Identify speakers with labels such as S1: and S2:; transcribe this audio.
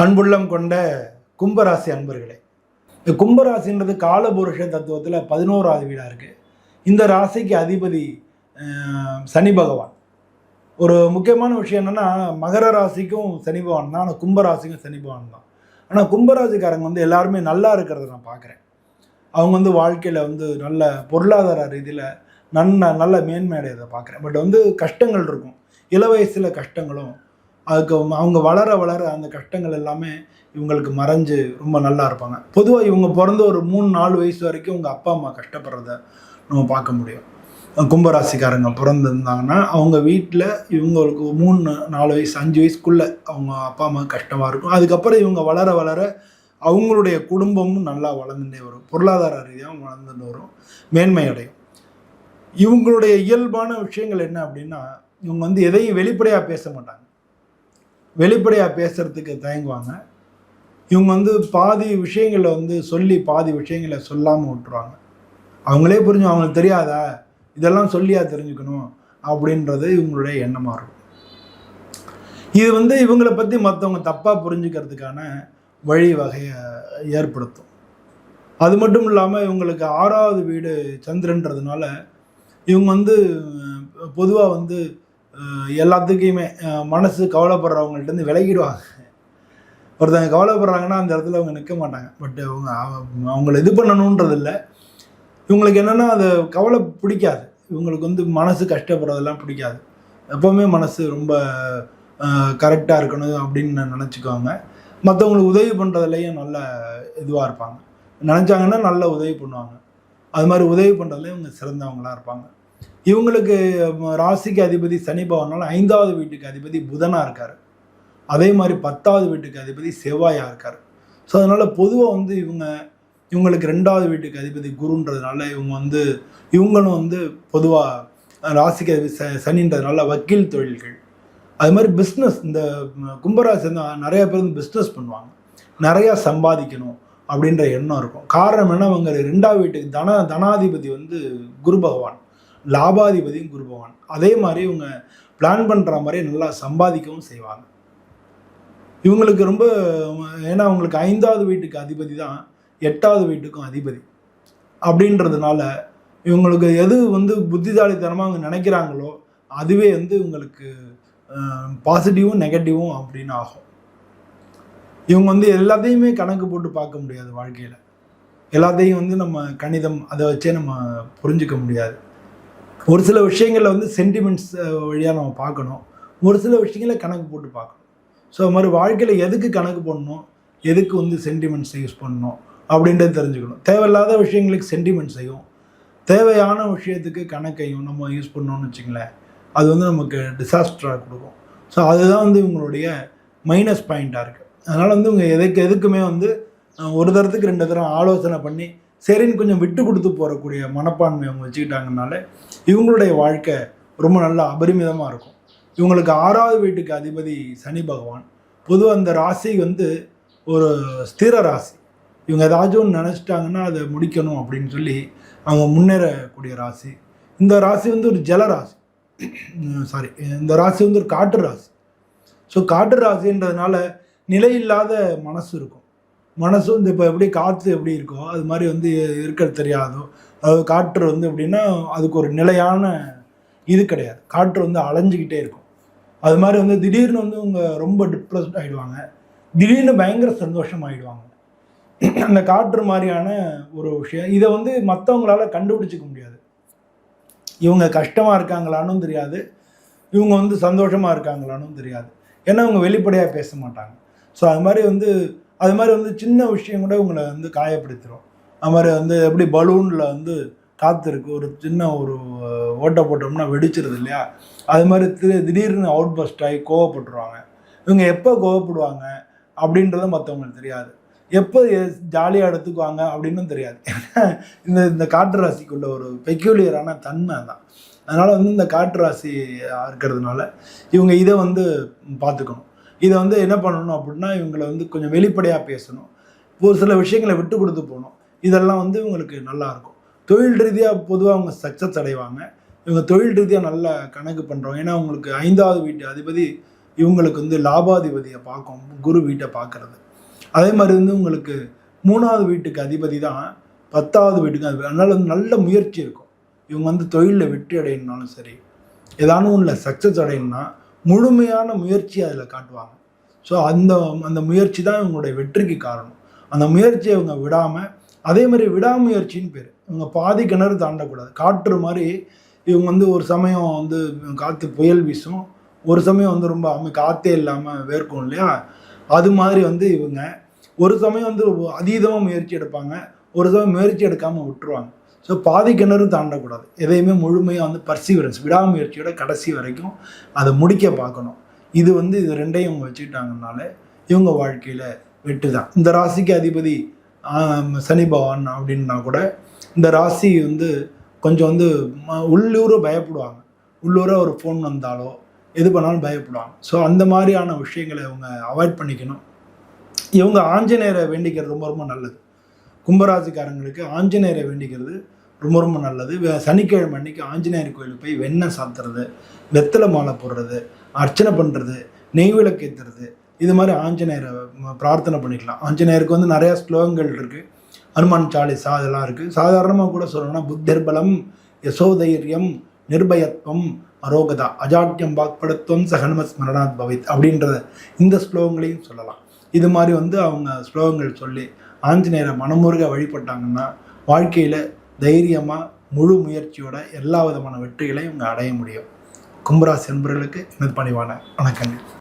S1: அன்புள்ளம் கொண்ட கும்பராசி அன்பர்களே இந்த கும்பராசின்றது காலபுருஷ தத்துவத்தில் பதினோராவது வீடாக இருக்குது இந்த ராசிக்கு அதிபதி சனி பகவான். ஒரு முக்கியமான விஷயம் என்னென்னா மகர ராசிக்கும் சனி பகவான் தான் ஆனால் கும்பராசிக்கும் சனி பகவான் தான். ஆனால் கும்பராசிக்காரங்க வந்து எல்லாருமே நல்லா இருக்கிறத நான் பார்க்குறேன் அவங்க வந்து வாழ்க்கையில் வந்து நல்ல பொருளாதார ரீதியில் நன்ன நல்ல மேன்மை அடையதை பார்க்குறேன் பட் வந்து கஷ்டங்கள் இருக்கும். இள வயசில் கஷ்டங்களும் அதுக்கு அவங்க வளர வளர அந்த கஷ்டங்கள் எல்லாமே இவங்களுக்கு மறைஞ்சு ரொம்ப நல்லா இருப்பாங்க. பொதுவாக இவங்க பிறந்த ஒரு மூணு நாலு வயசு வரைக்கும் உங்கள் அப்பா அம்மா கஷ்டப்படுறத நம்ம பார்க்க முடியும். கும்பராசிக்காரங்க பிறந்திருந்தாங்கன்னா அவங்க வீட்டில் இவங்களுக்கு மூணு நாலு வயசு அஞ்சு வயசுக்குள்ளே அவங்க அப்பா அம்மா கஷ்டமாக இருக்கும். அதுக்கப்புறம் இவங்க வளர வளர அவங்களுடைய குடும்பமும் நல்லா வளர்ந்துட்டே வரும். பொருளாதார ரீதியாக வளர்ந்துட்டு வரும். மேன்மை அடையும். இவங்களுடைய இயல்பான விஷயங்கள் என்ன அப்படின்னா இவங்க வந்து எதையும் வெளிப்படையாக பேச மாட்டாங்க. வெளிப்படையாக பேசுறதுக்கு தயங்குவாங்க. இவங்க வந்து பாதி விஷயங்களை வந்து சொல்லி பாதி விஷயங்களை சொல்லாமல் விட்டுருவாங்க. அவங்களே புரிஞ்சு அவங்களுக்கு தெரியாதா? இதெல்லாம் சொல்லியா தெரிஞ்சுக்கணும் அப்படின்றது இவங்களுடைய எண்ணமாக இருக்கும். இது வந்து இவங்களை பற்றி மற்றவங்க தப்பாக புரிஞ்சுக்கிறதுக்கான வழி வகையை ஏற்படுத்தும். அது மட்டும் இல்லாமல் இவங்களுக்கு ஆறாவது வீடு சந்திரன்றதுனால இவங்க வந்து பொதுவாக வந்து எல்லாத்துக்குமே மனசு கவலைப்படுறவங்கள்ட்ட இருந்து விலகிடுவாங்க. ஒருத்தவங்க கவலைப்படுறாங்கன்னா அந்த இடத்துல அவங்க நிற்க மாட்டாங்க. பட் அவங்க அவங்கள இது பண்ணணுன்றது இல்லை இவங்களுக்கு என்னென்னா அது கவலை பிடிக்காது. இவங்களுக்கு வந்து மனசு கஷ்டப்படுறதெல்லாம் பிடிக்காது. எப்போவுமே மனசு ரொம்ப கரெக்டாக இருக்கணும் அப்படின்னு நினச்சிக்குவாங்க. மற்றவங்களுக்கு உதவி பண்ணுறதுலையும் நல்ல இதுவாக இருப்பாங்க. நினச்சாங்கன்னா நல்ல உதவி பண்ணுவாங்க. அது மாதிரி உதவி பண்ணுறதுல இவங்க சிறந்தவங்களாக இருப்பாங்க. இவங்களுக்கு ராசிக்கு அதிபதி சனி பவனால ஐந்தாவது வீட்டுக்கு அதிபதி புதனாக இருக்கார். அதே மாதிரி பத்தாவது வீட்டுக்கு அதிபதி செவ்வாயாக இருக்கார். ஸோ அதனால் பொதுவாக வந்து இவங்க இவங்களுக்கு ரெண்டாவது வீட்டுக்கு அதிபதி குருன்றதுனால இவங்க வந்து இவங்களும் வந்து பொதுவாக ராசிக்கு அதிபதி ச சனின்றதுனால வக்கீல் தொழில்கள். அது மாதிரி பிஸ்னஸ் இந்த கும்பராசி வந்து நிறைய பேர் வந்து பிஸ்னஸ் பண்ணுவாங்க. நிறையா சம்பாதிக்கணும் அப்படின்ற எண்ணம் இருக்கும். காரணம் என்ன அவங்க ரெண்டாவது வீட்டுக்கு தன தனாதிபதி வந்து குரு பகவான். லாபாதிபதியும் குரு பகவான். அதே மாதிரி இவங்க பிளான் பண்ணுற மாதிரி நல்லா சம்பாதிக்கவும் செய்வாங்க. இவங்களுக்கு ரொம்ப ஏன்னா அவங்களுக்கு ஐந்தாவது வீட்டுக்கு அதிபதி தான் எட்டாவது வீட்டுக்கும் அதிபதி. அப்படின்றதுனால இவங்களுக்கு எது வந்து புத்திசாலித்தனமாக அவங்க நினைக்கிறாங்களோ அதுவே வந்து இவங்களுக்கு பாசிட்டிவும் நெகட்டிவும் அப்படின்னு ஆகும். இவங்க வந்து எல்லாத்தையுமே கணக்கு போட்டு பார்க்க முடியாது வாழ்க்கையில். எல்லாத்தையும் வந்து நம்ம கணிதம் அதை வச்சே நம்ம புரிஞ்சுக்க முடியாது. ஒரு சில விஷயங்களில் வந்து சென்டிமெண்ட்ஸ் வழியாக நம்ம பார்க்கணும். ஒரு சில விஷயங்கள கணக்கு போட்டு பார்க்கணும். ஸோ அது மாதிரி வாழ்க்கையில் எதுக்கு கணக்கு போடணும்? எதுக்கு வந்து சென்டிமெண்ட்ஸை யூஸ் பண்ணணும்? அப்படின்றது தெரிஞ்சுக்கணும். தேவையில்லாத விஷயங்களுக்கு சென்டிமெண்ட்ஸையும் தேவையான விஷயத்துக்கு கணக்கையும் நம்ம யூஸ் பண்ணோம்னு வச்சுங்களேன் அது வந்து நமக்கு டிசாஸ்டராக கொடுக்கும். ஸோ அதுதான் வந்து இவங்களுடைய மைனஸ் பாயிண்ட்டாக இருக்குது அதனால் வந்து இவங்க எதுக்கு எதுக்குமே வந்து ஒரு தரத்துக்கு ரெண்டு தரம் ஆலோசனை பண்ணி சரின்னு கொஞ்சம் விட்டு கொடுத்து போகக்கூடிய மனப்பான்மை அவங்க வச்சுக்கிட்டாங்கனால இவங்களுடைய வாழ்க்கை ரொம்ப நல்லா அபரிமிதமாக இருக்கும். இவங்களுக்கு ஆறாவது வீட்டுக்கு அதிபதி சனி பகவான். பொதுவாக அந்த ராசி வந்து ஒரு ஸ்திர ராசி. இவங்க ஏதாச்சும் ஒன்று நினச்சிட்டாங்கன்னா அதை முடிக்கணும் அப்படின்னு சொல்லி அவங்க முன்னேறக்கூடிய ராசி. இந்த ராசி வந்து ஒரு ஜல ராசி. சாரி இந்த ராசி வந்து ஒரு காற்று ராசி. ஸோ காற்று ராசின்றதுனால நிலையில்லாத மனசு இருக்கும். மனசு வந்து இப்போ எப்படி காற்று எப்படி இருக்கோ அது மாதிரி வந்து இருக்கிறது தெரியாதோ அதாவது காற்று வந்து எப்படின்னா அதுக்கு ஒரு நிலையான இது கிடையாது. காற்று வந்து அலைஞ்சிக்கிட்டே இருக்கும். அது மாதிரி வந்து திடீர்னு வந்து அவங்க ரொம்ப டிப்ரெஸ்ட் ஆகிடுவாங்க திடீர்னு பயங்கர சந்தோஷம் ஆகிடுவாங்க அந்த காற்று மாதிரியான ஒரு விஷயம் இதை வந்து மற்றவங்களால கண்டுபிடிச்சிக்க முடியாது. இவங்க கஷ்டமாக இருக்காங்களானும் தெரியாது. இவங்க வந்து சந்தோஷமாக இருக்காங்களானும் தெரியாது. ஏன்னா அவங்க வெளிப்படையாக பேச மாட்டாங்க. ஸோ அது மாதிரி வந்து அது மாதிரி வந்து சின்ன விஷயம் கூட உங்களை வந்து காயப்படுத்திடும் அது மாதிரி வந்து எப்படி பலூனில் வந்து காற்று இருக்குது ஒரு சின்ன ஒரு ஓட்டை போட்டோம்னா வெடிச்சிருது இல்லையா? அது மாதிரி திடீர் திடீர்னு அவுட் பஸ்ட் ஆகி கோவப்பட்டுருவாங்க. இவங்க எப்போ கோவப்படுவாங்க அப்படின்றத மற்றவங்களுக்கு தெரியாது. எப்போ ஜாலியாக எடுத்துக்குவாங்க அப்படின்னும் தெரியாது. இந்த இந்த காற்று ராசிக்குள்ள ஒரு பெக்யூலியரான தன்மை தான் அதனால் வந்து இந்த காற்று ராசி இருக்கிறதுனால இவங்க இதை வந்து பார்த்துக்கணும். இதை வந்து என்ன பண்ணணும் அப்படின்னா இவங்களை வந்து கொஞ்சம் வெளிப்படையாக பேசணும். ஒரு சில விஷயங்களை விட்டு கொடுத்து போகணும். இதெல்லாம் வந்து இவங்களுக்கு நல்லா இருக்கும். தொழில் ரீதியாக பொதுவாக அவங்க சக்ஸஸ் அடைவாங்க. இவங்க தொழில் ரீதியாக நல்ல கணக்கு பண்ணுறோம் ஏன்னா அவங்களுக்கு ஐந்தாவது வீட்டு அதிபதி இவங்களுக்கு வந்து லாபாதிபதியை பார்க்கும் குரு வீட்டை பார்க்கறது. அதே மாதிரி வந்து உங்களுக்கு மூணாவது வீட்டுக்கு அதிபதி தான் பத்தாவது வீட்டுக்கு அதிபதி. அதனால் வந்து நல்ல முயற்சி இருக்கும். இவங்க வந்து தொழிலில் வெற்றி அடையணும்னாலும் சரி ஏதானும் ஒன்றில் சக்ஸஸ் அடையணும்னா முழுமையான முயற்சி அதில் காட்டுவாங்க. ஸோ அந்த அந்த முயற்சி தான் இவங்களுடைய வெற்றிக்கு காரணம். அந்த முயற்சியை இவங்க விடாமல் அதே மாதிரி விடாமுயற்சின்னு பேர். இவங்க பாதி கிணறு தாண்டக்கூடாது. காற்று மாதிரி இவங்க வந்து ஒரு சமயம் வந்து காற்று புயல் வீசும். ஒரு சமயம் வந்து ரொம்ப அமை காற்றே இல்லாமல் வேர்க்கும் இல்லையா? அது மாதிரி வந்து இவங்க ஒரு சமயம் வந்து அதீதமாக முயற்சி எடுப்பாங்க. ஒரு சமயம் முயற்சி எடுக்காமல் விட்டுருவாங்க. ஸோ பாதி கிணறு தாண்டக்கூடாது. எதையுமே முழுமையாக வந்து பர்சிவரன்ஸ் விடாமுயற்சியோட கடைசி வரைக்கும் அதை முடிக்க பார்க்கணும். இது வந்து இது ரெண்டையும் அவங்க வச்சுக்கிட்டாங்கனால இவங்க வாழ்க்கையில் வெட்டு தான். இந்த ராசிக்கு அதிபதி சனி பகவான் அப்படின்னா கூட இந்த ராசி வந்து கொஞ்சம் வந்து உள்ளூர பயப்படுவாங்க. உள்ளூர ஒரு ஃபோன் வந்தாலோ எது பண்ணாலும் பயப்படுவாங்க. ஸோ அந்த மாதிரியான விஷயங்களை இவங்க அவாய்ட் பண்ணிக்கணும். இவங்க ஆஞ்சநேயரை வேண்டிக்கிறது ரொம்ப ரொம்ப நல்லது. கும்பராசிக்காரங்களுக்கு ஆஞ்சநேயரை வேண்டிக்கிறது ரொம்ப ரொம்ப நல்லது. சனிக்கிழமை அன்னைக்கு ஆஞ்சநேயர் கோயிலுக்கு போய் வெண்ணெய் சாத்துறது வெத்தலை மாலை போடுறது அர்ச்சனை பண்ணுறது நெய் விளக்கு ஏற்றுறது இது மாதிரி ஆஞ்சநேயரை பிரார்த்தனை பண்ணிக்கலாம். ஆஞ்சநேயருக்கு வந்து நிறையா ஸ்லோகங்கள் இருக்குது ஹனுமான் சாலிசா அதெல்லாம் இருக்குது சாதாரணமாக கூட சொல்லணும்னா புத்திர்பலம் யசோதைரியம் நிர்பயத்வம் அரோகதா அஜாட்டியம் வாக்படத்துவம் சகனம ஸ்மரணாத் பவித் அப்படின்றத இந்த ஸ்லோகங்களையும் சொல்லலாம். இது மாதிரி வந்து அவங்க ஸ்லோகங்கள் சொல்லி ஆஞ்சநேயரை மனமுருக வழிபட்டாங்கன்னா வாழ்க்கையில் தைரியமாக முழு முயற்சியோட எல்லா விதமான வெற்றிகளையும் இவங்க அடைய முடியும். கும்பராசி என்பர்களுக்கு எனது பணிவான வணக்கங்கள்.